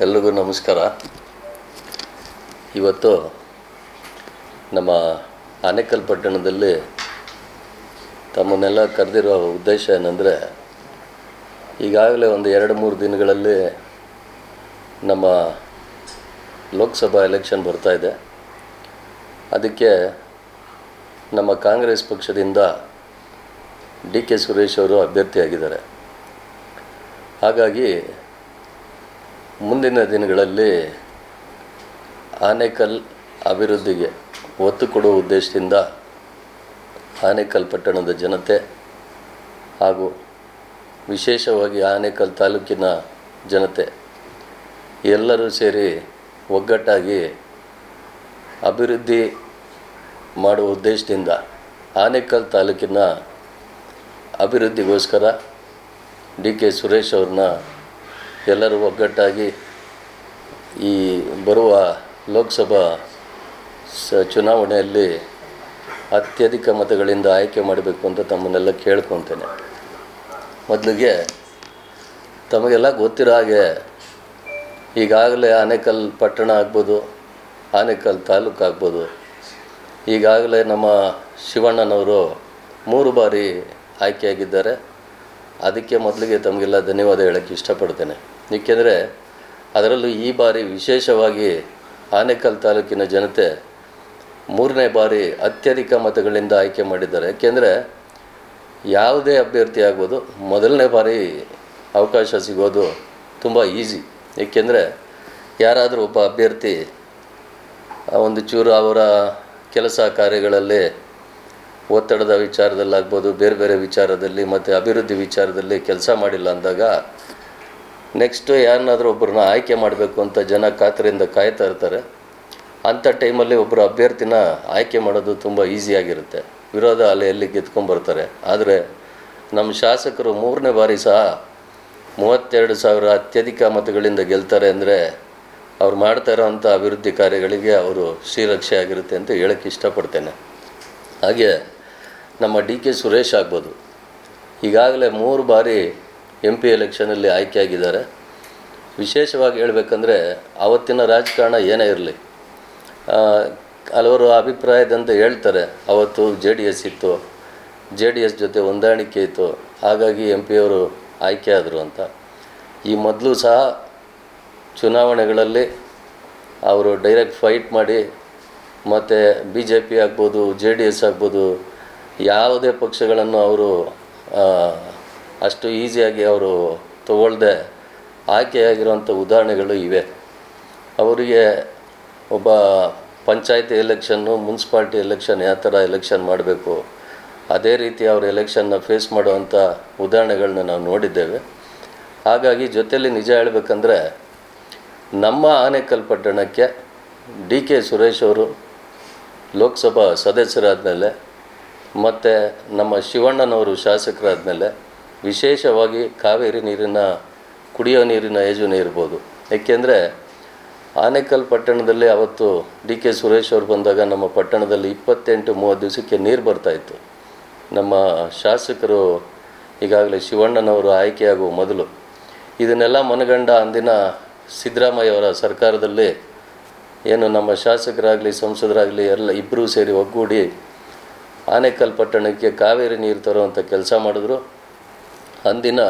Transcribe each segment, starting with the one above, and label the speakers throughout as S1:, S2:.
S1: ಎಲ್ರಿಗೂ ನಮಸ್ಕಾರ. ಇವತ್ತು ನಮ್ಮ ಆನೇಕಲ್ ಪಟ್ಟಣದಲ್ಲಿ ತಮ್ಮನ್ನೆಲ್ಲ ಕರೆದಿರೋ ಉದ್ದೇಶ ಏನಂದರೆ, ಈಗಾಗಲೇ ಒಂದು ಎರಡು ಮೂರು ದಿನಗಳಲ್ಲಿ ನಮ್ಮ ಲೋಕಸಭಾ ಎಲೆಕ್ಷನ್ ಬರ್ತಾ ಇದೆ. ಅದಕ್ಕೆ ನಮ್ಮ ಕಾಂಗ್ರೆಸ್ ಪಕ್ಷದಿಂದ ಡಿ ಕೆ ಸುರೇಶ್ ಅವರು ಅಭ್ಯರ್ಥಿಯಾಗಿದ್ದಾರೆ. ಹಾಗಾಗಿ ಮುಂದಿನ ದಿನಗಳಲ್ಲಿ ಆನೇಕಲ್ ಅಭಿವೃದ್ಧಿಗೆ ಒತ್ತು ಕೊಡುವ ಉದ್ದೇಶದಿಂದ ಆನೇಕಲ್ ಪಟ್ಟಣದ ಜನತೆ ಹಾಗೂ ವಿಶೇಷವಾಗಿ ಆನೇಕಲ್ ತಾಲೂಕಿನ ಜನತೆ ಎಲ್ಲರೂ ಸೇರಿ ಒಗ್ಗಟ್ಟಾಗಿ ಅಭಿವೃದ್ಧಿ ಮಾಡುವ ಉದ್ದೇಶದಿಂದ ಆನೇಕಲ್ ತಾಲೂಕಿನ ಅಭಿವೃದ್ಧಿಗೋಸ್ಕರ ಡಿ ಕೆ ಸುರೇಶ್ ಅವ್ರನ್ನ ಎಲ್ಲರೂ ಒಗ್ಗಟ್ಟಾಗಿ ಈ ಬರುವ ಲೋಕಸಭಾ ಸ ಚುನಾವಣೆಯಲ್ಲಿ ಅತ್ಯಧಿಕ ಮತಗಳಿಂದ ಆಯ್ಕೆ ಮಾಡಬೇಕು ಅಂತ ತಮ್ಮನ್ನೆಲ್ಲ ಕೇಳ್ಕೊತೇನೆ. ಮೊದಲಿಗೆ ತಮಗೆಲ್ಲ ಗೊತ್ತಿರೋ ಹಾಗೆ ಈಗಾಗಲೇ ಆನೇಕಲ್ ಪಟ್ಟಣ ಆಗ್ಬೋದು, ಆನೇಕಲ್ ತಾಲೂಕು ಆಗ್ಬೋದು, ಈಗಾಗಲೇ ನಮ್ಮ ಶಿವಣ್ಣನವರು ಮೂರು ಬಾರಿ ಆಯ್ಕೆಯಾಗಿದ್ದಾರೆ. ಅದಕ್ಕೆ ಮೊದಲಿಗೆ ತಮಗೆಲ್ಲ ಧನ್ಯವಾದ ಹೇಳೋಕ್ಕೆ ಇಷ್ಟಪಡ್ತೇನೆ. ಏಕೆಂದರೆ ಅದರಲ್ಲೂ ಈ ಬಾರಿ ವಿಶೇಷವಾಗಿ ಆನೇಕಲ್ ತಾಲೂಕಿನ ಜನತೆ ಮೂರನೇ ಬಾರಿ ಅತ್ಯಧಿಕ ಮತಗಳಿಂದ ಆಯ್ಕೆ ಮಾಡಿದ್ದಾರೆ. ಏಕೆಂದರೆ ಯಾವುದೇ ಅಭ್ಯರ್ಥಿ ಆಗ್ಬೋದು, ಮೊದಲನೇ ಬಾರಿ ಅವಕಾಶ ಸಿಗೋದು ತುಂಬ ಈಸಿ. ಏಕೆಂದರೆ ಯಾರಾದರೂ ಒಬ್ಬ ಅಭ್ಯರ್ಥಿ ಒಂದು ಚೂರು ಅವರ ಕೆಲಸ ಕಾರ್ಯಗಳಲ್ಲಿ ಒತ್ತಡದ ವಿಚಾರದಲ್ಲಾಗ್ಬೋದು, ಬೇರೆ ಬೇರೆ ವಿಚಾರದಲ್ಲಿ ಮತ್ತು ಅಭಿವೃದ್ಧಿ ವಿಚಾರದಲ್ಲಿ ಕೆಲಸ ಮಾಡಿಲ್ಲ ಅಂದಾಗ ನೆಕ್ಸ್ಟು ಯಾರನ್ನಾದರೂ ಒಬ್ಬರನ್ನ ಆಯ್ಕೆ ಮಾಡಬೇಕು ಅಂತ ಜನ ಕಾತರಿಂದ ಕಾಯ್ತಾ ಇರ್ತಾರೆ. ಅಂಥ ಟೈಮಲ್ಲಿ ಒಬ್ಬರು ಅಭ್ಯರ್ಥಿನ ಆಯ್ಕೆ ಮಾಡೋದು ತುಂಬ ಈಸಿಯಾಗಿರುತ್ತೆ ವಿರೋಧ ಅಲೆಯಲ್ಲಿ ಗೆದ್ಕೊಂಬರ್ತಾರೆ ಆದರೆ ನಮ್ಮ ಶಾಸಕರು ಮೂರನೇ ಬಾರಿ ಸಹ ಮೂವತ್ತೆರಡು ಸಾವಿರ ಅತ್ಯಧಿಕ ಮತಗಳಿಂದ ಗೆಲ್ತಾರೆ ಅಂದರೆ ಅವ್ರು ಮಾಡ್ತಾ ಇರೋವಂಥ ಅಭಿವೃದ್ಧಿ ಕಾರ್ಯಗಳಿಗೆ ಅವರು ಶ್ರೀರಕ್ಷೆ ಆಗಿರುತ್ತೆ ಅಂತ ಹೇಳಕ್ಕೆ ಇಷ್ಟಪಡ್ತೇನೆ. ಹಾಗೆ ನಮ್ಮ ಡಿ ಕೆ ಸುರೇಶ್ ಆಗ್ಬೋದು. ಈಗಾಗಲೇ ಮೂರು ಬಾರಿ ಎಂ ಪಿ ಎಲೆಕ್ಷನಲ್ಲಿ ಆಯ್ಕೆಯಾಗಿದ್ದಾರೆ. ವಿಶೇಷವಾಗಿ ಹೇಳಬೇಕಂದ್ರೆ ಆವತ್ತಿನ ರಾಜಕಾರಣ ಏನೇ ಇರಲಿ ಹಲವರು ಅಭಿಪ್ರಾಯದಂತೆ ಹೇಳ್ತಾರೆ, ಅವತ್ತು ಜೆ ಡಿ ಎಸ್ ಇತ್ತು, ಜೆ ಡಿ ಎಸ್ ಜೊತೆ ಹೊಂದಾಣಿಕೆ ಇತ್ತು, ಹಾಗಾಗಿ ಎಂ ಪಿಯವರು ಆಯ್ಕೆ ಆದರು ಅಂತ. ಈ ಮೊದಲು ಸಹ ಚುನಾವಣೆಗಳಲ್ಲಿ ಅವರು ಡೈರೆಕ್ಟ್ ಫೈಟ್ ಮಾಡಿ, ಮತ್ತು ಬಿ ಜೆ ಪಿ ಆಗ್ಬೋದು, ಜೆ ಡಿ ಎಸ್ ಆಗ್ಬೋದು, ಯಾವುದೇ ಪಕ್ಷಗಳನ್ನು ಅವರು ಅಷ್ಟು ಈಸಿಯಾಗಿ ಅವರು ತಗೊಳ್ಳದೆ ಆಯ್ಕೆಯಾಗಿರುವಂಥ ಉದಾಹರಣೆಗಳು ಇವೆ. ಅವರಿಗೆ ಒಬ್ಬ ಪಂಚಾಯತಿ ಎಲೆಕ್ಷನ್ನು, ಮುನ್ಸಿಪಾಲ್ಟಿ ಎಲೆಕ್ಷನ್ ಯಾವ ಥರ ಎಲೆಕ್ಷನ್ ಮಾಡಬೇಕು, ಅದೇ ರೀತಿ ಅವರು ಎಲೆಕ್ಷನ್ನ ಫೇಸ್ ಮಾಡುವಂಥ ಉದಾಹರಣೆಗಳನ್ನ ನಾವು ನೋಡಿದ್ದೇವೆ. ಹಾಗಾಗಿ ಜೊತೆಯಲ್ಲಿ ನಿಜ ಹೇಳಬೇಕಂದ್ರೆ, ನಮ್ಮ ಆನೇಕಲ್ ಪಟ್ಟಣಕ್ಕೆ ಡಿ ಕೆ ಸುರೇಶ್ ಅವರು ಲೋಕಸಭಾ ಸದಸ್ಯರಾದ ಮೇಲೆ ಮತ್ತು ನಮ್ಮ ಶಿವಣ್ಣನವರು ಶಾಸಕರಾದಮೇಲೆ ವಿಶೇಷವಾಗಿ ಕಾವೇರಿ ನೀರಿನ, ಕುಡಿಯೋ ನೀರಿನ ಯೋಜನೆ ಇರ್ಬೋದು. ಏಕೆಂದರೆ ಆನೇಕಲ್ ಪಟ್ಟಣದಲ್ಲಿ ಅವತ್ತು ಡಿ ಕೆ ಸುರೇಶ್ ಅವರು ಬಂದಾಗ ನಮ್ಮ ಪಟ್ಟಣದಲ್ಲಿ ಇಪ್ಪತ್ತೆಂಟು ಮೂವತ್ತು ದಿವಸಕ್ಕೆ ನೀರು ಬರ್ತಾಯಿತ್ತು ನಮ್ಮ ಶಾಸಕರು ಈಗಾಗಲೇ ಶಿವಣ್ಣನವರು ಆಯ್ಕೆಯಾಗುವ ಮೊದಲು. ಇದನ್ನೆಲ್ಲ ಮನಗಂಡ ಅಂದಿನ ಸಿದ್ದರಾಮಯ್ಯವರ ಸರ್ಕಾರದಲ್ಲಿ ಏನು ನಮ್ಮ ಶಾಸಕರಾಗಲಿ, ಸಂಸದರಾಗಲಿ ಎಲ್ಲ ಇಬ್ಬರೂ ಸೇರಿ ಒಗ್ಗೂಡಿ ಆನೇಕಲ್ ಪಟ್ಟಣಕ್ಕೆ ಕಾವೇರಿ ನೀರು ತರುವಂಥ ಕೆಲಸ ಮಾಡಿದ್ರು. ಅಂದಿನ,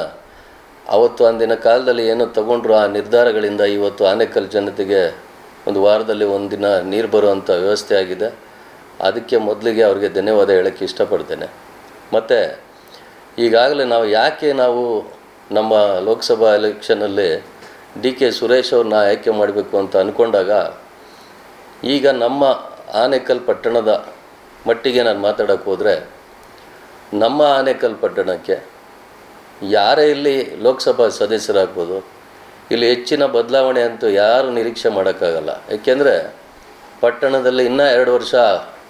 S1: ಅವತ್ತು ಅಂದಿನ ಕಾಲದಲ್ಲಿ ಏನು ತಗೊಂಡ್ರು ಆ ನಿರ್ಧಾರಗಳಿಂದ ಇವತ್ತು ಆನೇಕಲ್ ಜನತೆಗೆ ಒಂದು ವಾರದಲ್ಲಿ ಒಂದಿನ ನೀರು ಬರುವಂಥ ವ್ಯವಸ್ಥೆ ಆಗಿದೆ. ಅದಕ್ಕೆ ಮೊದಲಿಗೆ ಅವರಿಗೆ ಧನ್ಯವಾದ ಹೇಳೋಕ್ಕೆ ಇಷ್ಟಪಡ್ತೇನೆ. ಮತ್ತು, ಈಗಾಗಲೇ ನಾವು ಯಾಕೆ ನಾವು ನಮ್ಮ ಲೋಕಸಭಾ ಎಲೆಕ್ಷನಲ್ಲಿ ಡಿ ಕೆ ಸುರೇಶ್ ಅವ್ರನ್ನ ಆಯ್ಕೆ ಮಾಡಬೇಕು ಅಂತ ಅಂದ್ಕೊಂಡಾಗ ಈಗ ನಮ್ಮ ಆನೇಕಲ್ ಪಟ್ಟಣದ ಮಟ್ಟಿಗೆ ನಾನು ಮಾತಾಡೋಕ್ಕೆ ಹೋದರೆ, ನಮ್ಮ ಆನೇಕಲ್ ಪಟ್ಟಣಕ್ಕೆ ಯಾರೇ ಇಲ್ಲಿ ಲೋಕಸಭಾ ಸದಸ್ಯರಾಗ್ಬೋದು, ಇಲ್ಲಿ ಹೆಚ್ಚಿನ ಬದಲಾವಣೆ ಅಂತೂ ಯಾರು ನಿರೀಕ್ಷೆ ಮಾಡೋಕ್ಕಾಗಲ್ಲ. ಏಕೆಂದರೆ ಪಟ್ಟಣದಲ್ಲಿ ಇನ್ನೂ ಎರಡು ವರ್ಷ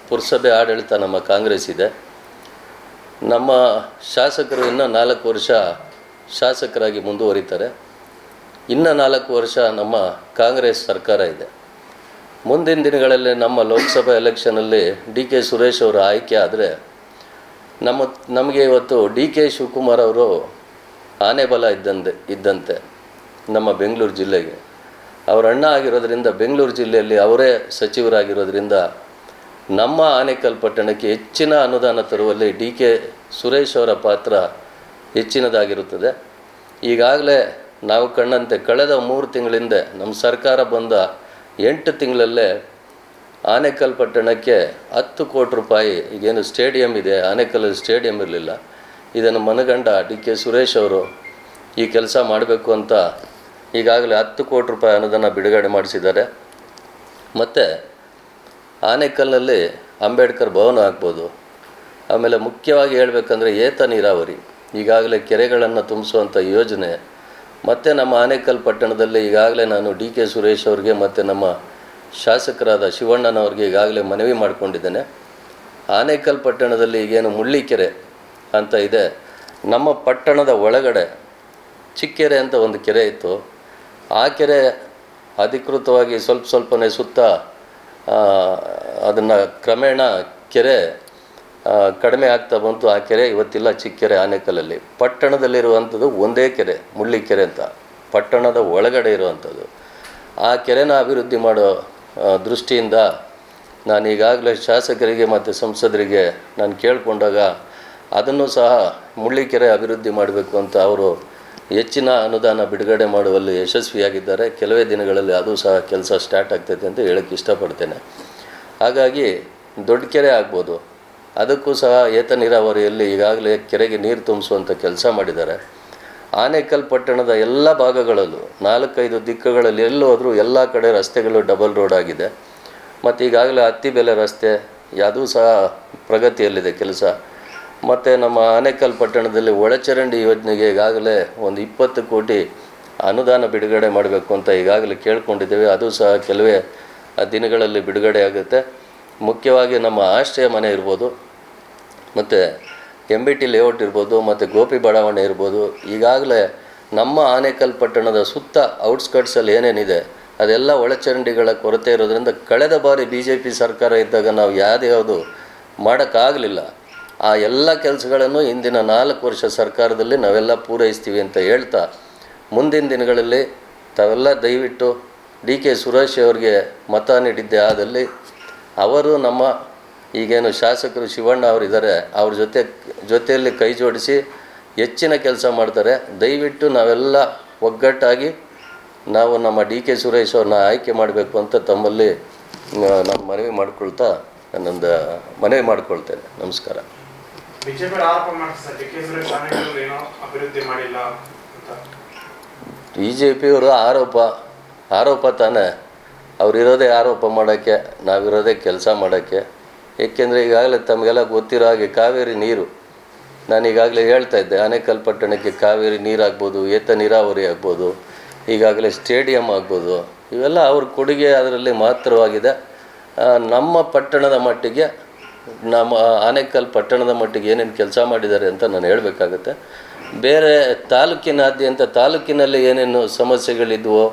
S1: ಪುರಸಭೆ ಆಡಳಿತ ನಮ್ಮ ಕಾಂಗ್ರೆಸ್ ಇದೆ. ನಮ್ಮ ಶಾಸಕರು ಇನ್ನೂ ನಾಲ್ಕು ವರ್ಷ ಶಾಸಕರಾಗಿ ಮುಂದುವರಿತಾರೆ. ಇನ್ನೂ ನಾಲ್ಕು ವರ್ಷ ನಮ್ಮ ಕಾಂಗ್ರೆಸ್ ಸರ್ಕಾರ ಇದೆ. ಮುಂದಿನ ದಿನಗಳಲ್ಲಿ ನಮ್ಮ ಲೋಕಸಭಾ ಎಲೆಕ್ಷನಲ್ಲಿ ಡಿ ಕೆ ಸುರೇಶ್ ಅವರು ಆಯ್ಕೆ ಆದರೆ ನಮ್ಮ, ನಮಗೆ ಇವತ್ತು ಡಿ ಕೆ ಶಿವಕುಮಾರ್ ಅವರು ಆನೆ ಬಲ ಇದ್ದಂತೆ ಇದ್ದಂತೆ ನಮ್ಮ ಬೆಂಗಳೂರು ಜಿಲ್ಲೆಗೆ. ಅವರ ಅಣ್ಣ ಆಗಿರೋದ್ರಿಂದ ಬೆಂಗಳೂರು ಜಿಲ್ಲೆಯಲ್ಲಿ ಅವರೇ ಸಚಿವರಾಗಿರೋದ್ರಿಂದ ನಮ್ಮ ಆನೇಕಲ್ ಪಟ್ಟಣಕ್ಕೆ ಹೆಚ್ಚಿನ ಅನುದಾನ ತರುವಲ್ಲಿ ಡಿ ಕೆ ಸುರೇಶ್ ಅವರ ಪಾತ್ರ ಹೆಚ್ಚಿನದಾಗಿರುತ್ತದೆ. ಈಗಾಗಲೇ ನಾವು ಕಂಡಂತೆ ಕಳೆದ ಮೂರು ತಿಂಗಳಿಂದ ನಮ್ಮ ಸರ್ಕಾರ ಬಂದ ಎಂಟು ತಿಂಗಳಲ್ಲೇ ಆನೇಕಲ್ ಪಟ್ಟಣಕ್ಕೆ ಹತ್ತು ಕೋಟಿ ರೂಪಾಯಿ ಈಗೇನು ಸ್ಟೇಡಿಯಂ ಇದೆ ಆನೇಕಲ್ಲಲ್ಲಿ ಸ್ಟೇಡಿಯಂ ಇರಲಿಲ್ಲ. ಇದನ್ನು ಮನಗಂಡ ಡಿ ಕೆ ಸುರೇಶ್ ಅವರು ಈ ಕೆಲಸ ಮಾಡಬೇಕು ಅಂತ ಈಗಾಗಲೇ ಹತ್ತು ಕೋಟಿ ರೂಪಾಯಿ ಅನುದಾನ ಬಿಡುಗಡೆ ಮಾಡಿಸಿದ್ದಾರೆ. ಮತ್ತು ಆನೇಕಲ್ನಲ್ಲಿ ಅಂಬೇಡ್ಕರ್ ಭವನ ಆಗ್ಬೋದು. ಆಮೇಲೆ ಮುಖ್ಯವಾಗಿ ಹೇಳಬೇಕಂದ್ರೆ ಏತ ನೀರಾವರಿ, ಈಗಾಗಲೇ ಕೆರೆಗಳನ್ನು ತುಂಬಿಸುವಂಥ ಯೋಜನೆ, ಮತ್ತು ನಮ್ಮ ಆನೇಕಲ್ ಪಟ್ಟಣದಲ್ಲಿ ಈಗಾಗಲೇ ನಾನು ಡಿ ಕೆ ಸುರೇಶ್ ಅವ್ರಿಗೆ ಮತ್ತು ನಮ್ಮ ಶಾಸಕರಾದ ಶಿವಣ್ಣನವ್ರಿಗೆ ಈಗಾಗಲೇ ಮನವಿ ಮಾಡಿಕೊಂಡಿದ್ದೇನೆ. ಆನೇಕಲ್ ಪಟ್ಟಣದಲ್ಲಿ ಈಗೇನು ಮುಳ್ಳಿಕೆರೆ ಅಂತ ಇದೆ. ನಮ್ಮ ಪಟ್ಟಣದ ಒಳಗಡೆ ಚಿಕ್ಕೆರೆ ಅಂತ ಒಂದು ಕೆರೆ ಇತ್ತು. ಆ ಕೆರೆ ಅಧಿಕೃತವಾಗಿ ಸ್ವಲ್ಪ ಸ್ವಲ್ಪನೇ ಸುತ್ತ ಅದನ್ನು ಕ್ರಮೇಣ ಕೆರೆ ಕಡಿಮೆ ಆಗ್ತಾ ಬಂತು. ಆ ಕೆರೆ ಇವತ್ತಿಲ್ಲ ಚಿಕ್ಕೆರೆ ಆನೇಕಲ್ಲಲ್ಲಿ. ಪಟ್ಟಣದಲ್ಲಿರುವಂಥದ್ದು ಒಂದೇ ಕೆರೆ ಮುಳ್ಳಿಕೆರೆ ಅಂತ. ಪಟ್ಟಣದ ಒಳಗಡೆ ಇರುವಂಥದ್ದು. ಆ ಕೆರೆನ ಅಭಿವೃದ್ಧಿ ಮಾಡೋ ದೃಷ್ಟಿಯಿಂದ ನಾನು ಈಗಾಗಲೇ ಶಾಸಕರಿಗೆ ಮತ್ತು ಸಂಸದರಿಗೆ ನಾನು ಕೇಳಿಕೊಂಡಾಗ ಅದನ್ನು ಸಹ ಮುಳ್ಳಿಕೆರೆ ಅಭಿವೃದ್ಧಿ ಮಾಡಬೇಕು ಅಂತ ಅವರು ಹೆಚ್ಚಿನ ಅನುದಾನ ಬಿಡುಗಡೆ ಮಾಡುವಲ್ಲಿ ಯಶಸ್ವಿಯಾಗಿದ್ದಾರೆ. ಕೆಲವೇ ದಿನಗಳಲ್ಲಿ ಅದು ಸಹ ಕೆಲಸ ಸ್ಟಾರ್ಟ್ ಆಗ್ತೈತೆ ಅಂತ ಹೇಳಕ್ಕೆ ಇಷ್ಟಪಡ್ತೇನೆ. ಹಾಗಾಗಿ ದೊಡ್ಡ ಕೆರೆ ಆಗ್ಬೋದು. ಅದಕ್ಕೂ ಸಹ ಏತ ನೀರಾವರಿಯಲ್ಲಿ ಈಗಾಗಲೇ ಕೆರೆಗೆ ನೀರು ತುಂಬಿಸುವಂಥ ಕೆಲಸ ಮಾಡಿದ್ದಾರೆ. ಆನೇಕಲ್ ಪಟ್ಟಣದ ಎಲ್ಲ ಭಾಗಗಳಲ್ಲೂ ನಾಲ್ಕೈದು ದಿಕ್ಕುಗಳಲ್ಲಿ ಎಲ್ಲೋದರೂ ಎಲ್ಲ ಕಡೆ ರಸ್ತೆಗಳು ಡಬಲ್ ರೋಡ್ ಆಗಿದೆ. ಮತ್ತು ಈಗಾಗಲೇ ಹತ್ತಿಬೆಲೆ ರಸ್ತೆ ಅದು ಸಹ ಪ್ರಗತಿಯಲ್ಲಿದೆ ಕೆಲಸ. ಮತ್ತು ನಮ್ಮ ಆನೇಕಲ್ ಪಟ್ಟಣದಲ್ಲಿ ಒಳಚರಂಡಿ ಯೋಜನೆಗೆ ಈಗಾಗಲೇ ಒಂದು ಇಪ್ಪತ್ತು ಕೋಟಿ ಅನುದಾನ ಬಿಡುಗಡೆ ಮಾಡಬೇಕು ಅಂತ ಈಗಾಗಲೇ ಕೇಳ್ಕೊಂಡಿದ್ದೇವೆ. ಅದು ಸಹ ಕೆಲವೇ ದಿನಗಳಲ್ಲಿ ಬಿಡುಗಡೆ ಆಗುತ್ತೆ. ಮುಖ್ಯವಾಗಿ ನಮ್ಮ ಆಶ್ರಯ ಮನೆ ಇರ್ಬೋದು, ಮತ್ತು ಎಂ ಬಿ ಟಿ ಲೇಔಟ್ ಇರ್ಬೋದು, ಮತ್ತು ಗೋಪಿ ಬಡಾವಣೆ ಇರ್ಬೋದು. ಈಗಾಗಲೇ ನಮ್ಮ ಆನೇಕಲ್ ಪಟ್ಟಣದ ಸುತ್ತ ಔಟ್ಸ್ಕರ್ಟ್ಸಲ್ಲಿ ಏನೇನಿದೆ, ಅದೆಲ್ಲ ಒಳಚರಂಡಿಗಳ ಕೊರತೆ ಇರೋದರಿಂದ ಕಳೆದ ಬಾರಿ ಬಿ ಜೆ ಪಿ ಸರ್ಕಾರ ಇದ್ದಾಗ ನಾವು ಯಾವ್ದು ಮಾಡೋಕ್ಕಾಗಲಿಲ್ಲ. ಆ ಎಲ್ಲ ಕೆಲಸಗಳನ್ನು ಇಂದಿನ ನಾಲ್ಕು ವರ್ಷ ಸರ್ಕಾರದಲ್ಲಿ ನಾವೆಲ್ಲ ಪೂರೈಸ್ತೀವಿ ಅಂತ ಹೇಳ್ತಾ, ಮುಂದಿನ ದಿನಗಳಲ್ಲಿ ತಾವೆಲ್ಲ ದಯವಿಟ್ಟು ಡಿ ಕೆ ಸುರೇಶ್ ಅವರಿಗೆ ಮತ ನೀಡಿದ್ದೆ ಆದಲ್ಲಿ ಅವರು ನಮ್ಮ ಈಗೇನು ಶಾಸಕರು ಶಿವಣ್ಣ ಅವರಿದ್ದಾರೆ ಅವ್ರ ಜೊತೆ ಜೊತೆಯಲ್ಲಿ ಕೈ ಜೋಡಿಸಿ ಹೆಚ್ಚಿನ ಕೆಲಸ ಮಾಡ್ತಾರೆ. ದಯವಿಟ್ಟು ನಾವೆಲ್ಲ ಒಗ್ಗಟ್ಟಾಗಿ ನಾವು ನಮ್ಮ ಡಿ ಕೆ ಸುರೇಶ್ ಅವ್ರನ್ನ ಆಯ್ಕೆ ಮಾಡಬೇಕು ಅಂತ ತಮ್ಮಲ್ಲಿ ನಾನು ಮನವಿ ಮಾಡಿಕೊಳ್ತಾ ನನ್ನೊಂದು ಮನವಿ ಮಾಡಿಕೊಳ್ತೇನೆ. ನಮಸ್ಕಾರ.
S2: ಬಿಜೆಪಿ ಆರೋಪ ಅಭಿವೃದ್ಧಿ ಮಾಡಿಲ್ಲ ಅಂತ.
S1: ಬಿ ಜೆ ಆರೋಪ ಆರೋಪ ತಾನೇ. ಅವರಿರೋದೇ ಆರೋಪ ಮಾಡೋಕ್ಕೆ ನಾವಿರೋದೇ ಕೆಲಸ ಮಾಡೋಕ್ಕೆ. ಏಕೆಂದರೆ ಈಗಾಗಲೇ ತಮಗೆಲ್ಲ ಗೊತ್ತಿರೋ ಹಾಗೆ ಕಾವೇರಿ ನೀರು. ನಾನು ಈಗಾಗಲೇ ಹೇಳ್ತಾ ಇದ್ದೆ, ಆನೇಕಲ್ ಪಟ್ಟಣಕ್ಕೆ ಕಾವೇರಿ ನೀರು ಆಗ್ಬೋದು, ಏತ ನೀರಾವರಿ ಆಗ್ಬೋದು, ಈಗಾಗಲೇ ಸ್ಟೇಡಿಯಂ ಆಗ್ಬೋದು, ಇವೆಲ್ಲ ಅವ್ರ ಕೊಡುಗೆ ಅದರಲ್ಲಿ ಮಾತ್ರವಾಗಿದೆ. ನಮ್ಮ ಪಟ್ಟಣದ ಮಟ್ಟಿಗೆ ನಮ್ಮ ಆನೇಕಲ್ ಪಟ್ಟಣದ ಮಟ್ಟಿಗೆ ಏನೇನು ಕೆಲಸ ಮಾಡಿದ್ದಾರೆ ಅಂತ ನಾನು ಹೇಳಬೇಕಾಗತ್ತೆ. ಬೇರೆ ತಾಲೂಕಿನಾದ್ಯಂತ ತಾಲೂಕಿನಲ್ಲಿ ಏನೇನು ಸಮಸ್ಯೆಗಳಿದ್ವೋ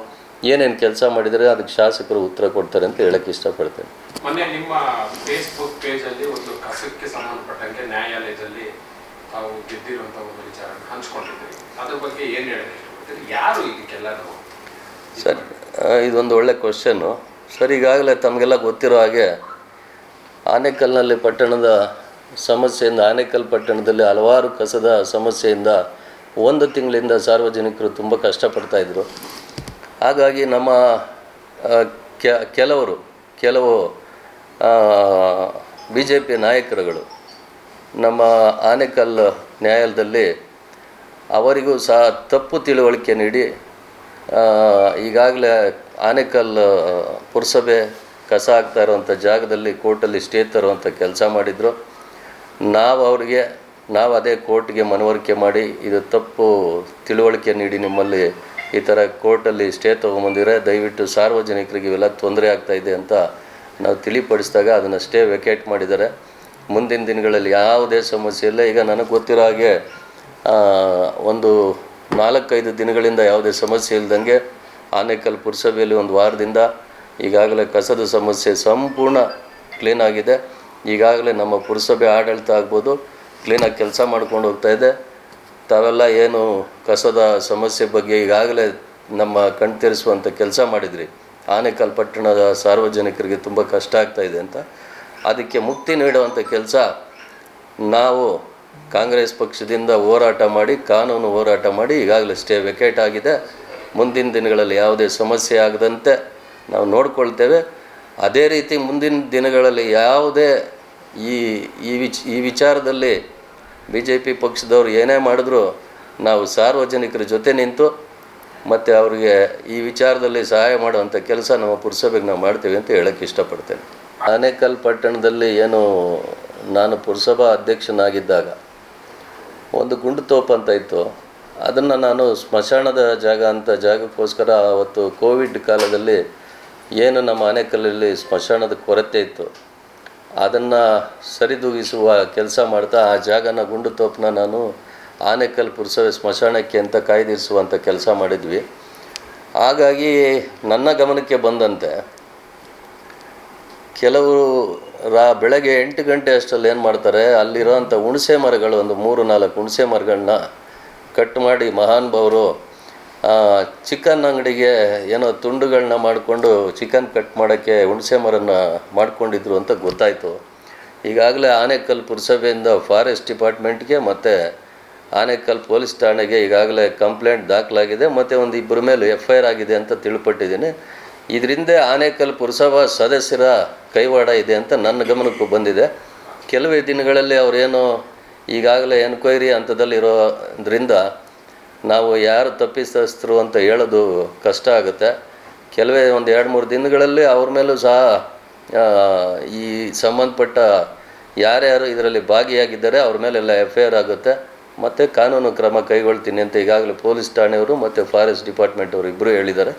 S1: ಏನೇನು ಕೆಲಸ ಮಾಡಿದರೆ ಅದಕ್ಕೆ ಶಾಸಕರು ಉತ್ತರ ಕೊಡ್ತಾರೆ ಅಂತ ಹೇಳಕ್ಕೆ ಇಷ್ಟಪಡ್ತೇನೆ.
S3: ಮೊನ್ನೆ ನಿಮ್ಮ ಫೇಸ್ಬುಕ್ ಪೇಜ್ ಒಂದು ಕಸಕ್ಕೆ ಸಂಬಂಧಪಟ್ಟಂಗೆ ನ್ಯಾಯಾಲಯದಲ್ಲಿ ತಾವು ಗೆದ್ದಿರುವಂತ ಒಂದು ವಿಚಾರ ಹಂಚ್ಕೊಂಡಿದ್ದೀರಿ ಅದ್ರ ಬಗ್ಗೆ ಏನ್ ಯಾರು
S1: ಸರ್ ಇದೊಂದು ಒಳ್ಳೆ ಕ್ವಶನ್ನು ಸರ್ ಈಗಾಗಲೇ ತಮಗೆಲ್ಲ ಗೊತ್ತಿರೋ ಹಾಗೆ ಆನೇಕಲ್ನಲ್ಲಿ ಪಟ್ಟಣದ ಸಮಸ್ಯೆಯಿಂದ, ಆನೇಕಲ್ ಪಟ್ಟಣದಲ್ಲಿ ಹಲವಾರು ಕಸದ ಸಮಸ್ಯೆಯಿಂದ ಒಂದು ತಿಂಗಳಿಂದ ಸಾರ್ವಜನಿಕರು ತುಂಬ ಕಷ್ಟಪಡ್ತಾಯಿದ್ರು ಹಾಗಾಗಿ ನಮ್ಮ ಕೆಲವರು, ಕೆಲವು ಬಿ ಜೆ ಪಿ ನಾಯಕರುಗಳು ನಮ್ಮ ಆನೇಕಲ್ ನ್ಯಾಯಾಲಯದಲ್ಲಿ ಅವರಿಗೂ ಸಹ ತಪ್ಪು ತಿಳುವಳಿಕೆ ನೀಡಿ ಈಗಾಗಲೇ ಆನೇಕಲ್ ಪುರಸಭೆ ಕಸ ಹಾಕ್ತಾ ಇರೋವಂಥ ಜಾಗದಲ್ಲಿ ಕೋರ್ಟಲ್ಲಿ ಸ್ಟೇ ತರುವಂಥ ಕೆಲಸ ಮಾಡಿದರು. ನಾವು ಅವರಿಗೆ, ನಾವು ಅದೇ ಕೋರ್ಟ್ಗೆ ಮನವರಿಕೆ ಮಾಡಿ ಇದು ತಪ್ಪು ತಿಳುವಳಿಕೆ ನೀಡಿ ನಿಮ್ಮಲ್ಲಿ ಈ ಥರ ಕೋರ್ಟಲ್ಲಿ ಸ್ಟೇ ತೊಗೊಂಬಂದಿದ್ರೆ ದಯವಿಟ್ಟು ಸಾರ್ವಜನಿಕರಿಗೆ ಇವೆಲ್ಲ ತೊಂದರೆ ಆಗ್ತಾಯಿದೆ ಅಂತ ನಾವು ತಿಳಿಪಡಿಸಿದಾಗ ಅದನ್ನು ಸ್ಟೇ ವೆಕೇಟ್ ಮಾಡಿದ್ದಾರೆ. ಮುಂದಿನ ದಿನಗಳಲ್ಲಿ ಯಾವುದೇ ಸಮಸ್ಯೆ ಇಲ್ಲ. ಈಗ ನನಗೆ ಗೊತ್ತಿರೋ ಹಾಗೆ ಒಂದು ನಾಲ್ಕೈದು ದಿನಗಳಿಂದ ಯಾವುದೇ ಸಮಸ್ಯೆ ಇಲ್ದಂಗೆ ಆನೇಕಲ್ ಪುರಸಭೆಯಲ್ಲಿ ಒಂದು ವಾರದಿಂದ ಈಗಾಗಲೇ ಕಸದ ಸಮಸ್ಯೆ ಸಂಪೂರ್ಣ ಕ್ಲೀನ್ ಆಗಿದೆ. ಈಗಾಗಲೇ ನಮ್ಮ ಪುರಸಭೆ ಆಡಳಿತ ಆಗ್ಬೋದು ಕ್ಲೀನಾಗಿ ಕೆಲಸ ಮಾಡ್ಕೊಂಡು ಹೋಗ್ತಾ ಇದೆ. ತಾವೆಲ್ಲ ಏನು ಕಸದ ಸಮಸ್ಯೆ ಬಗ್ಗೆ ಈಗಾಗಲೇ ನಮ್ಮ ಕಣ್ತೀರಿಸುವಂಥ ಕೆಲಸ ಮಾಡಿದ್ರಿ. ಆನೇಕಲ್ ಪಟ್ಟಣದ ಸಾರ್ವಜನಿಕರಿಗೆ ತುಂಬ ಕಷ್ಟ ಆಗ್ತಾ ಇದೆ ಅಂತ. ಅದಕ್ಕೆ ಮುಕ್ತಿ ನೀಡುವಂಥ ಕೆಲಸ ನಾವು ಕಾಂಗ್ರೆಸ್ ಪಕ್ಷದಿಂದ ಹೋರಾಟ ಮಾಡಿ, ಕಾನೂನು ಹೋರಾಟ ಮಾಡಿ ಈಗಾಗಲೇ ಸ್ಟೇ ವೆಕೇಟ್ ಆಗಿದೆ. ಮುಂದಿನ ದಿನಗಳಲ್ಲಿ ಯಾವುದೇ ಸಮಸ್ಯೆ ಆಗದಂತೆ ನಾವು ನೋಡಿಕೊಳ್ತೇವೆ. ಅದೇ ರೀತಿ ಮುಂದಿನ ದಿನಗಳಲ್ಲಿ ಯಾವುದೇ ಈ ಈ ವಿಚ್, ಈ ವಿಚಾರದಲ್ಲಿ ಬಿ ಜೆ ಪಿ ಪಕ್ಷದವ್ರು ಏನೇ ಮಾಡಿದ್ರೂ ನಾವು ಸಾರ್ವಜನಿಕರ ಜೊತೆ ನಿಂತು ಮತ್ತು ಅವರಿಗೆ ಈ ವಿಚಾರದಲ್ಲಿ ಸಹಾಯ ಮಾಡುವಂಥ ಕೆಲಸ ನಮ್ಮ ಪುರಸಭೆಗೆ ನಾವು ಮಾಡ್ತೀವಿ ಅಂತ ಹೇಳೋಕ್ಕೆ ಇಷ್ಟಪಡ್ತೇನೆ. ಆನೇಕಲ್ ಪಟ್ಟಣದಲ್ಲಿ ಏನು ನಾನು ಪುರಸಭಾ ಅಧ್ಯಕ್ಷನಾಗಿದ್ದಾಗ ಒಂದು ಗುಂಡು ತೋಪು ಅಂತ ಇತ್ತು. ಅದನ್ನು ನಾನು ಸ್ಮಶಾನದ ಜಾಗ ಅಂತ ಜಾಗಕ್ಕೋಸ್ಕರ ಅವತ್ತು ಕೋವಿಡ್ ಕಾಲದಲ್ಲಿ ಏನು ನಮ್ಮ ಆನೆಕಲ್ಲಲ್ಲಿ ಸ್ಮಶಾನದ ಕೊರತೆ ಇತ್ತು, ಅದನ್ನು ಸರಿದೂಗಿಸುವ ಕೆಲಸ ಮಾಡ್ತಾ ಆ ಜಾಗನ ಗುಂಡು ತೋಪನ್ನ ನಾನು ಆನೆಕಲ್ ಪುರಸಭೆ ಸ್ಮಶಾನಕ್ಕೆ ಅಂತ ಕಾಯ್ದಿರಿಸುವಂಥ ಕೆಲಸ ಮಾಡಿದ್ವಿ. ಹಾಗಾಗಿ ನನ್ನ ಗಮನಕ್ಕೆ ಬಂದಂತೆ ಕೆಲವು ರಾ ಬೆಳಗ್ಗೆ ಎಂಟು ಗಂಟೆ ಅಷ್ಟರಲ್ಲಿ ಏನು ಮಾಡ್ತಾರೆ ಅಲ್ಲಿರೋಂಥ ಹುಣಸೆ ಮರಗಳು ಒಂದು ಮೂರು ನಾಲ್ಕು ಹುಣಸೆ ಮರಗಳನ್ನ ಕಟ್ ಮಾಡಿ ಮಹಾನುಭಾವರು ಚಿಕನ್ ಅಂಗಡಿಗೆ ಏನೋ ತುಂಡುಗಳನ್ನ ಮಾಡಿಕೊಂಡು ಚಿಕನ್ ಕಟ್ ಮಾಡೋಕ್ಕೆ ಹುಣಸೆ ಮರನ ಮಾಡಿಕೊಂಡಿದ್ರು ಅಂತ ಗೊತ್ತಾಯಿತು. ಈಗಾಗಲೇ ಆನೇಕಲ್ ಪುರಸಭೆಯಿಂದ ಫಾರೆಸ್ಟ್ ಡಿಪಾರ್ಟ್ಮೆಂಟ್ಗೆ ಮತ್ತು ಆನೇಕಲ್ ಪೊಲೀಸ್ ಠಾಣೆಗೆ ಈಗಾಗಲೇ ಕಂಪ್ಲೇಂಟ್ ದಾಖಲಾಗಿದೆ. ಮತ್ತು ಒಂದು ಇಬ್ಬರ ಮೇಲೆ ಎಫ್ ಐ ಆರ್ ಆಗಿದೆ ಅಂತ ತಿಳ್ಪಟ್ಟಿದ್ದೀನಿ. ಇದರಿಂದ ಆನೇಕಲ್ ಪುರಸಭಾ ಸದಸ್ಯರ ಕೈವಾಡ ಇದೆ ಅಂತ ನನ್ನ ಗಮನಕ್ಕೂ ಬಂದಿದೆ. ಕೆಲವೇ ದಿನಗಳಲ್ಲಿ ಅವರೇನು ಈಗಾಗಲೇ ಎನ್ಕ್ವೈರಿ ಹಂತದಲ್ಲಿರೋದ್ರಿಂದ ನಾವು ಯಾರು ತಪ್ಪಿತಸ್ಥರು ಅಂತ ಹೇಳೋದು ಕಷ್ಟ ಆಗುತ್ತೆ. ಕೆಲವೇ ಒಂದು ಎರಡು ಮೂರು ದಿನಗಳಲ್ಲಿ ಅವ್ರ ಮೇಲೂ ಸಹ ಈ ಸಂಬಂಧಪಟ್ಟ ಯಾರ್ಯಾರು ಇದರಲ್ಲಿ ಭಾಗಿಯಾಗಿದ್ದಾರೆ ಅವ್ರ ಮೇಲೆಲ್ಲ ಎಫ್ ಐ ಆಗುತ್ತೆ. ಮತ್ತು ಕಾನೂನು ಕ್ರಮ ಕೈಗೊಳ್ತೀನಿ ಅಂತ ಈಗಾಗಲೇ ಪೊಲೀಸ್ ಠಾಣೆಯವರು ಮತ್ತು ಫಾರೆಸ್ಟ್ ಡಿಪಾರ್ಟ್ಮೆಂಟ್ ಅವರು ಇಬ್ಬರು ಹೇಳಿದ್ದಾರೆ.